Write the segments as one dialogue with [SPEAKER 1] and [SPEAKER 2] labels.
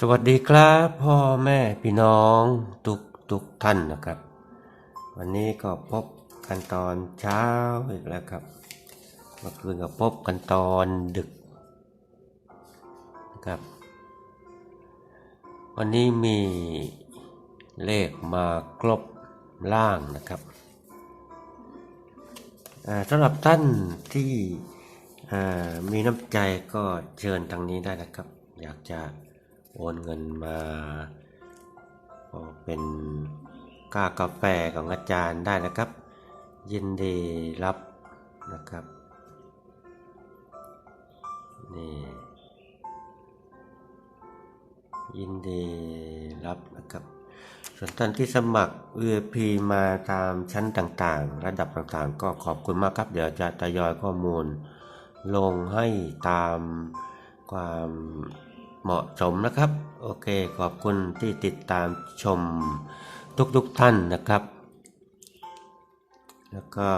[SPEAKER 1] สวัสดีครับพ่อแม่พี่น้องทุกทุกท่านนะครับ วันนี้ก็พบกันตอนเช้าอีกแล้วครับเมื่อคืนก็พบกันตอนดึกนะครับ วันนี้มีเลขมากลบล่างนะครับสำหรับท่านที่มีน้ำใจก็เชิญทางนี้ได้นะครับ อยากจะ โอนเงินมาเป็นค่ากาแฟของอาจารย์ได้นะครับ ยินดีรับนะครับนี่ยินดีรับนะครับ ส่วนท่านที่สมัคร VIP มาตามชั้นต่างๆ ระดับต่างๆ ก็ขอบคุณมากครับ เดี๋ยวจะทยอยข้อมูลลงให้ตามความ เหมาะสมนะครับ โอเคขอบคุณที่ติดตามชมทุกๆท่านนะครับ แล้วก็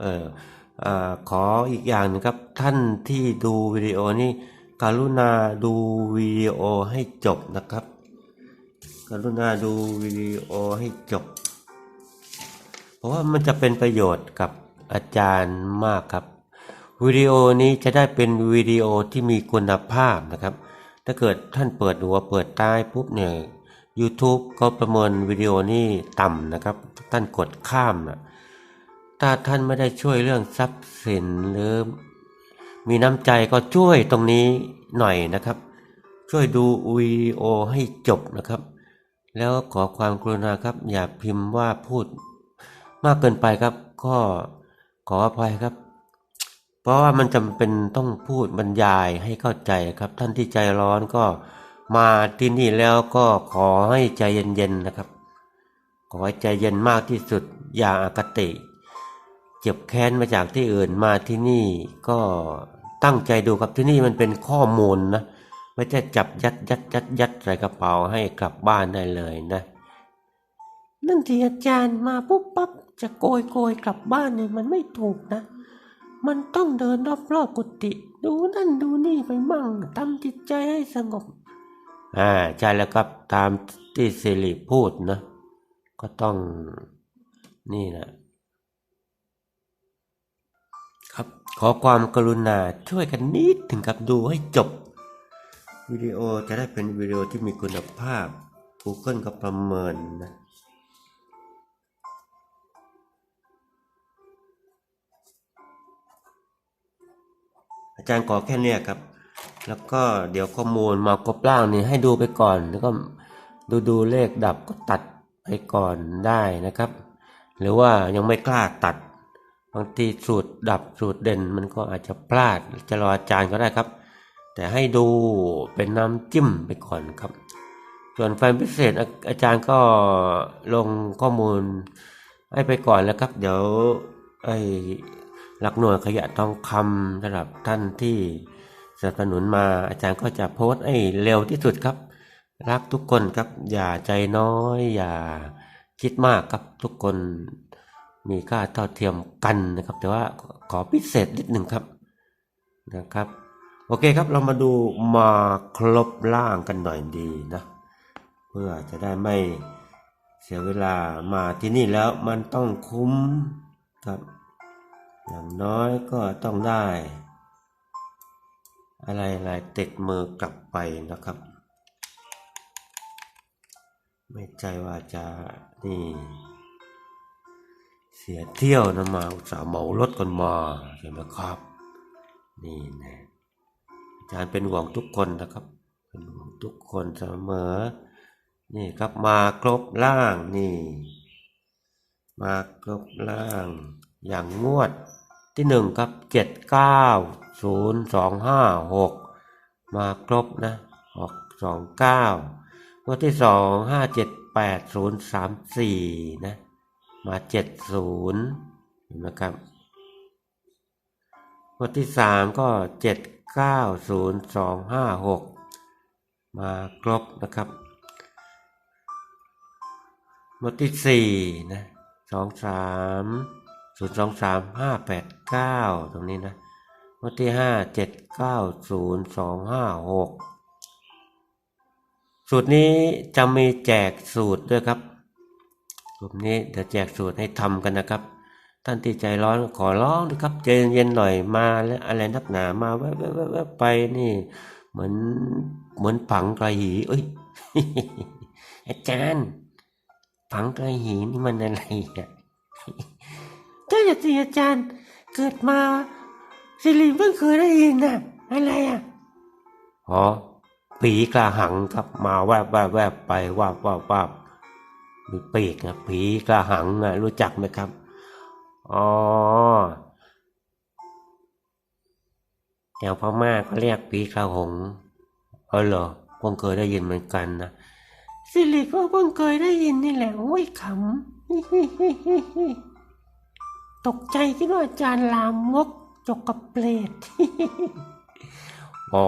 [SPEAKER 1] เอออขออีกอย่างนึงครับท่านที่ดูวิดีโอนี้กรุณาดูวิดีโอให้จบนะครับกรุณาดูวิดีโอให้จบ เพราะว่ามันจะเป็นประโยชน์กับอาจารย์มากครับวิดีโอนี้จะได้เป็นวิดีโอที่มีคุณภาพนะครับ ถ้าเกิดท่านเปิดหัวเปิดใต้ปุ๊บเนี่ย YouTube ก็ประเมินวิดีโอนี้ต่ำนะครับ ท่านกดข้ามนะถ้าท่านไม่ได้ช่วยเรื่องทรัพย์สินหรือ มีน้ำใจก็ช่วยตรงนี้หน่อยนะครับ ช่วยดูวิดีโอให้จบนะครับ แล้วขอความกรุณาครับ อย่าพิมพ์ว่าพูดมากเกินไปครับ ก็ขออภัยครับ เพราะว่ามันจำเป็นต้องพูดบรรยายให้เข้าใจครับ ท่านที่ใจร้อนก็มาที่นี่แล้วก็ขอให้ใจเย็นๆนะครับ ขอให้ใจเย็นมากที่สุดอย่าอาคติ เจ็บแค้นมาจากที่อื่นมาที่นี่ก็ตั้งใจดูครับที่นี่มันเป็นข้อมูลนะไม่ใช่จับยัดยัดยัดยัดใส่กระเป๋าให้กลับบ้านได้เลยนะ
[SPEAKER 2] นั่นที่อาจารย์มาปุ๊บปั๊บจะโกยโกยกลับบ้านเนี่ยมันไม่ถูกนะ มันต้องเดินรอบๆกุฏิดูนั่นดูนี่ไปมั่งทำจิตใจให้สงบ
[SPEAKER 1] อ่าใช่แล้วครับตามที่สิริพูดนะ ก็ต้องนี่นะ ครับขอความกรุณาช่วยกันนิดถึงครับดูให้จบ วิดีโอจะได้เป็นวิดีโอที่มีคุณภาพ Google ก็ประเมินนะ อาจารย์ขอแค่เนี้ยครับ แล้วก็เดี๋ยวข้อมูลมากบล่างนี่ให้ดูไปก่อน แล้วก็ดูดูเลขดับก็ตัดไปก่อนได้นะครับ หรือว่ายังไม่กล้าตัดบางทีสูตรดับสูตรเด่นมันก็อาจจะพลาดจะรออาจารย์ก็ได้ครับ แต่ให้ดูเป็นน้ำจิ้มไปก่อนครับ ส่วนไฟล์พิเศษอาอาจารย์ก็ลงข้อมูลให้ไปก่อนแล้วครับ เดี๋ยวไอ หลักหน่วยขยะทองคำสำหรับท่านที่สนับสนุนมาอาจารย์ก็จะโพสต์ให้เร็วที่สุดครับ รักทุกคนครับ อย่าใจน้อย อย่าคิดมากครับทุกคนมีค่าเท่าเทียมกันนะครับ แต่ว่าขอพิเศษนิดหนึ่งครับนะครับ โอเคครับเรามาดูมาครบล่างกันหน่อยดีนะ เพื่อจะได้ไม่เสียเวลามาที่นี่แล้วมันต้องคุ้มครับ อย่างน้อยก็ต้องได้ อะไรอะไรติดมือกลับไปนะครับ ไม่ใจว่าจะนี่ เสียเที่ยวนะมาอุตส่าห์เหมารถกันมาใช่ไหมครับ นี่นะอาจารย์เป็นห่วงทุกคนนะครับ เป็นห่วงทุกคนเสมอ นี่ครับมาครบล่างนี่ มาครบล่าง อย่างงวดที่หนึ่งครับเจ็ดเก้าศูนย์สองห้าหกมาครบนะออกสองเก้างวดที่สองห้าเจ็ดแปดศูนย์สามสี่นะมาเจ็ดศูนย์เห็นไหมครับงวดที่สามก็เจ็ดเก้าศูนย์สองห้าหกมาครบนะครับหมวดที่สี่นะสองสาม ศูนย์สองสามห้าแปดเก้าตรงนี้นะหมวดที่ห้าเจ็ดเก้าศูนย์สองห้าหกสูตรนี้จะมีแจกสูตรด้วยครับสูตรนี้เดี๋ยวแจกสูตรให้ทำกันนะครับ ท่านที่ใจร้อนขอร้องนะครับใจเย็นๆหน่อยมาแล้วอะไรนักหนามาแวบๆๆๆไปนี่ เหมือนเหมือนผังกระหีเอ้ยอาจารย์ผังกระหีนี่มันอะไรอะ
[SPEAKER 2] ก็อย่าสิอาจารย์เกิดมาสิริเพิ่งเคยได้ยินนะอะไรอะ
[SPEAKER 1] อ๋อปีกระหังครับมาแวบแวบแวบไปว่าบวาบวาบมีปีกนะผีกระหังนะรู้จักไหมครับอ๋อแถวพม่าก็เรียกปีกระหงเออเหรอคงเคยได้ยินเหมือนกันนะ
[SPEAKER 2] สิริก็เพิ่งเคยได้ยินนี่แหละโอ้ยขำ ตกใจคิดว่าอาจารย์ลามกจกกับเปรต
[SPEAKER 1] อ๋อ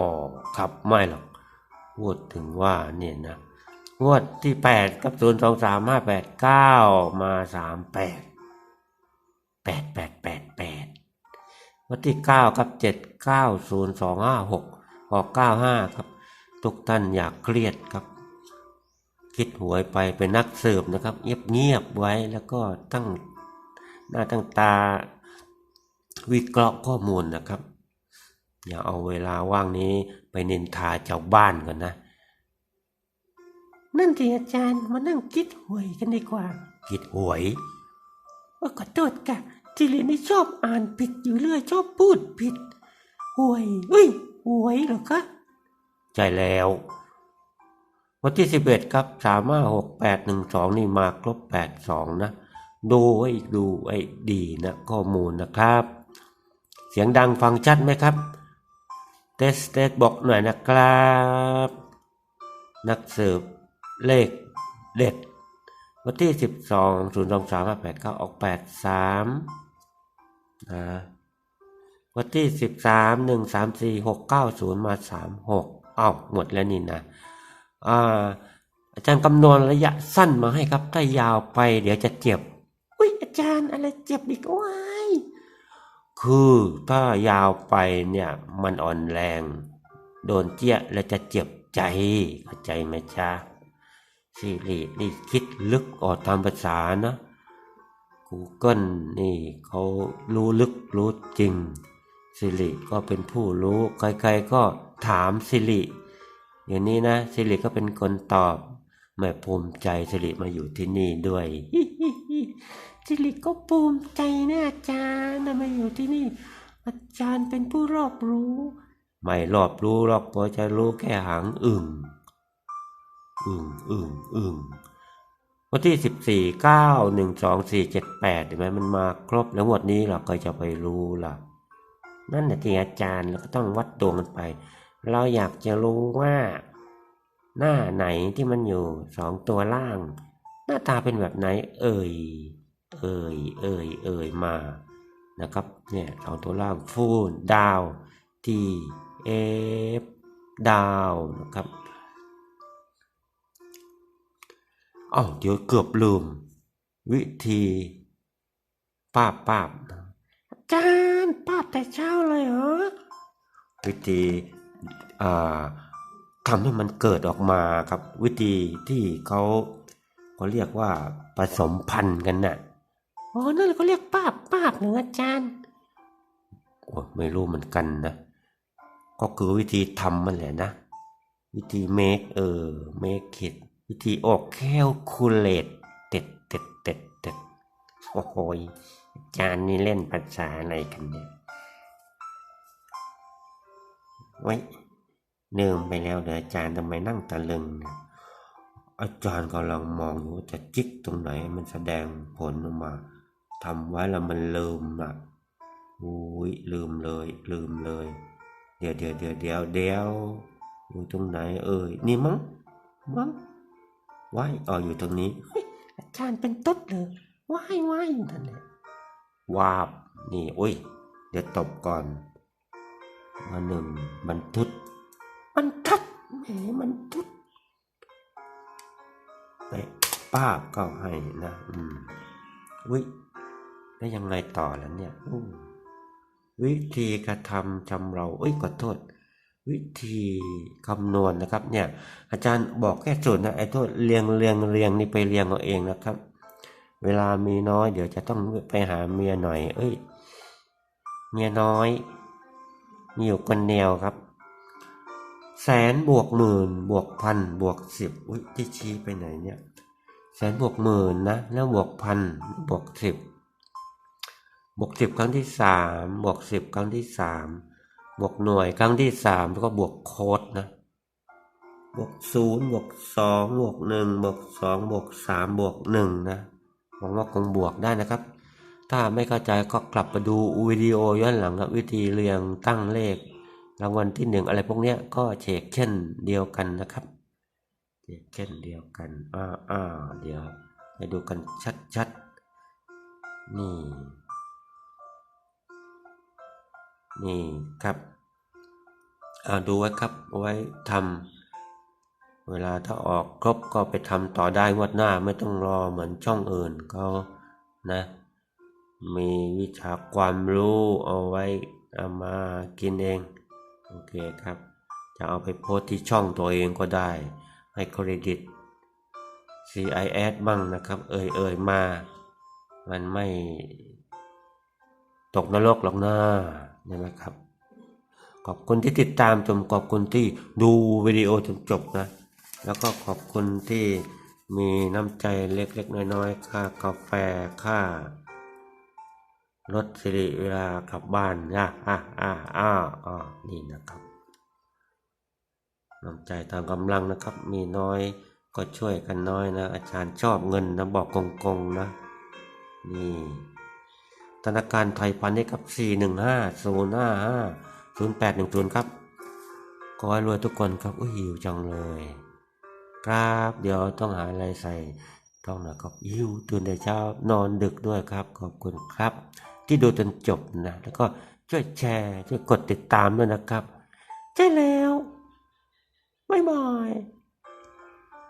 [SPEAKER 1] ครับไม่หรอก พูดถึงว่าเนี่ยนะ งวดที่แปดกับศูนย์สองสามห้าแปดเก้ามาสามแปดแปดแปดแปดแปดวันที่เก้ากับเจ็ดเก้าศูนย์สองห้าหกออกเก้าห้าครับ ทุกท่านอยากเครียดครับ คิดหวยไปเป็นนักสืบนะครับ เงียบเงียบๆไว้แล้วก็ตั้ง หน้าตั้งตาวิเคราะห์ข้อมูลนะครับ อย่าเอาเวลาว่างนี้ไปนินทาชาวบ้านกันนะ
[SPEAKER 2] นั่นสิอาจารย์มานั่งคิดหวยกันดีกว่า
[SPEAKER 1] คิดหวย
[SPEAKER 2] ว่าขอโทษกะสิรินี่ชอบอ่านผิดอยู่เรื่อยชอบพูดผิดหวยเอ้ยหวยเหรอคะ
[SPEAKER 1] ใจแล้ว วันที่สิบเอ็ดครับสามห้าหกแปดหนึ่งสองนี่มาครบแปดสองนะ ดูไว้ดูไอ้ดีนะข้อมูลนะครับ เสียงดังฟังชัดไหมครับเทสเทสบอกหน่อยนะครับ นักสืบเลขเด็ด วันที่สิบสองศูนย์สองสามห้าแปดเก้าออกแปดสามนะวันที่สิบสามหนึ่งสามสี่หกเก้าศูนย์มาสามหกอ้าหมดแล้วนี่นะอ่าอาจารย์คำนวณระยะสั้นมาให้ครับ ถ้ายาวไปเดี๋ยวจะเจ็บ
[SPEAKER 2] จารย์อะไรเจ็บอีกว้าย
[SPEAKER 1] คือถ้ายาวไปเนี่ยมันอ่อนแรง โดนเจี๊ยแล้วจะเจ็บใจเข้าใจไหมจ๊ะสิรินี่คิดลึกออกตามภาษานะ Google นี่เขารู้ลึกรู้จริง สิริก็เป็นผู้รู้ใครๆก็ถามสิริอย่างนี้นะสิริก็เป็นคนตอบแม่ภูมิใจสิริมาอยู่ที่นี่ด้วย
[SPEAKER 2] สิริก็ภูมิใจนะอาจารย์นะมาอยู่ที่นี่ อาจารย์เป็นผู้รอบรู้
[SPEAKER 1] ไม่รอบรู้หรอกพอจะรู้แค่หางอึ่งอึ่งอึ่งอึ่งวันที่สิบสี่เก้าหนึ่งสองสี่เจ็ดแปดเห็นไหมมันมาครบแล้วงวดนี้เราก็จะไปรู้ล่ะ นั่นแหละที่อาจารย์เราก็ต้องวัดดวงกันไป เราอยากจะรู้ว่า หน้าไหนที่มันอยู่สองตัวล่าง หน้าตาเป็นแบบไหนเอ่ย เอ่ยเอ่ยเอ่ยมานะครับเนี่ยสองตัวล่างฟูนดาว T F ดาวนะครับอ้าวเดี๋ยวเกือบลืม วิธีป้าบป้าบ
[SPEAKER 2] อาจารย์ป้าแต่เช้าเลยเหรอ
[SPEAKER 1] วิธีอ่าทำให้มันเกิดออกมาครับวิธีที่เขาเขาเรียกว่าผสมพันธุ์กันน่ะ
[SPEAKER 2] อ๋อนั่นเขาเรียกป้าบป้าบหรืออาจารย์
[SPEAKER 1] โอ้ไม่รู้เหมือนกันนะ ก็คือวิธีทำมันแหละนะ วิธี make เออ make it วิธีออก calculate เต็ดเต็ดเต็ดเต็ดโอ้โหยอาจารย์นี่เล่นภาษาอะไรกันเนี่ยไว้เนิ่มไปแล้วเดี๋ยวอาจารย์ทำไมนั่งตะลึงเนี่ยอาจารย์กำลังมองอยู่ว่าจะจิกตรงไหนมันแสดงผลออกมา ทำไว้แล้วมันลืมอะอุ้ยลืมเลย ลืมเลย เดี๋ยวเดี๋ยวเดี๋ยวเดี๋ยวเดี๋ยวอยู่ตรงไหนเอ่ยนี่มั้งมั้งว้ายอ๋ออยู่ตรงนี้
[SPEAKER 2] อาจารย์เป็นตุ๊ดเหรอว้ายว้ายนั่นแหละ
[SPEAKER 1] วาบนี่อุ้ย เดี๋ยวตบก่อนมาหนึ่งบรรทุด
[SPEAKER 2] มันทัดแหมมันทุด
[SPEAKER 1] ไปป้าบก็ให้นะ อืมอุ้ย แล้วยังไงต่อแล้วเนี่ยวิธีกระทำจำเราเอ้ยขอโทษ วิธีคำนวณนะครับ เนี่ย อาจารย์บอกแค่สูตรนะไอ้ตัวเรียงเรียงเรียงนี่ไปเรียงเอาเองนะครับ เวลามีน้อย เดี๋ยวจะต้องไปหาเมียหน่อย เอ้ย เมียน้อย มีอยู่คนแนวครับ แสนบวกหมื่นบวกพันบวกสิบอุ้ยที่ชี้ไปไหนเนี่ย แสนบวกหมื่นนะแล้วบวกพันบวกสิบ บวกสิบครั้งที่สามบวกสิบครั้งที่สามบวกหน่วยครั้งที่สามแล้วก็บวกโค้ดนะบวกศูนย์บวกสองบวกหนึ่งบวกสองบวกสามบวกหนึ่งนะหวังว่าคงบวกได้นะครับ ถ้าไม่เข้าใจก็กลับมาดูวิดีโอย้อนหลังครับวิธีเรียงตั้งเลข รางวัลที่หนึ่งอะไรพวกนี้ก็เชกเช่นเดียวกันนะครับเชกเช่นเดียวกันอ่าอ่าเดี๋ยวไปดูกันชัดๆนี่ นี่ครับเอาดูไว้ครับเอาไว้ทำเวลาถ้าออกครบก็ไปทำต่อได้งวดหน้าไม่ต้องรอเหมือนช่องอื่นเขานะ มีวิชาความรู้เอาไว้เอามากินเอง โอเคครับ จะเอาไปโพสที่ช่องตัวเองก็ได้ ให้เครดิต CIS บ้างนะครับ เอ่ยเอ่ยมา มันไม่ตกนรกหรอกนะ ใช่ไหมครับ ขอบคุณที่ติดตามจนขอบคุณที่ดูวิดีโอจนจบนะ แล้วก็ขอบคุณที่มีน้ำใจเล็กๆน้อยๆค่ากาแฟค่ารถสิริเวลากลับบ้านนะอะอะอะอะนี่นะครับน้ำใจตามกำลังนะครับ มีน้อยก็ช่วยกันน้อยนะ อาจารย์ชอบเงินนะบอกกงๆนะ นี่ ธนาคารไทยพาณิชย์ครับ 4 1 5 0 5 5 0 8 1 0 ครับ ขอให้รวยทุกคนครับ อุ้ยหิวจังเลย ครับ เดี๋ยวต้องหาอะไรใส่ต้องนะครับหิวตื่นแต่เช้านอนดึกด้วยครับ ขอบคุณครับ ที่ดูจนจบนะ แล้วก็ช่วยแชร์ช่วยกดติดตามด้วยนะครับ
[SPEAKER 2] ใช่แล้วบ๊ายบาย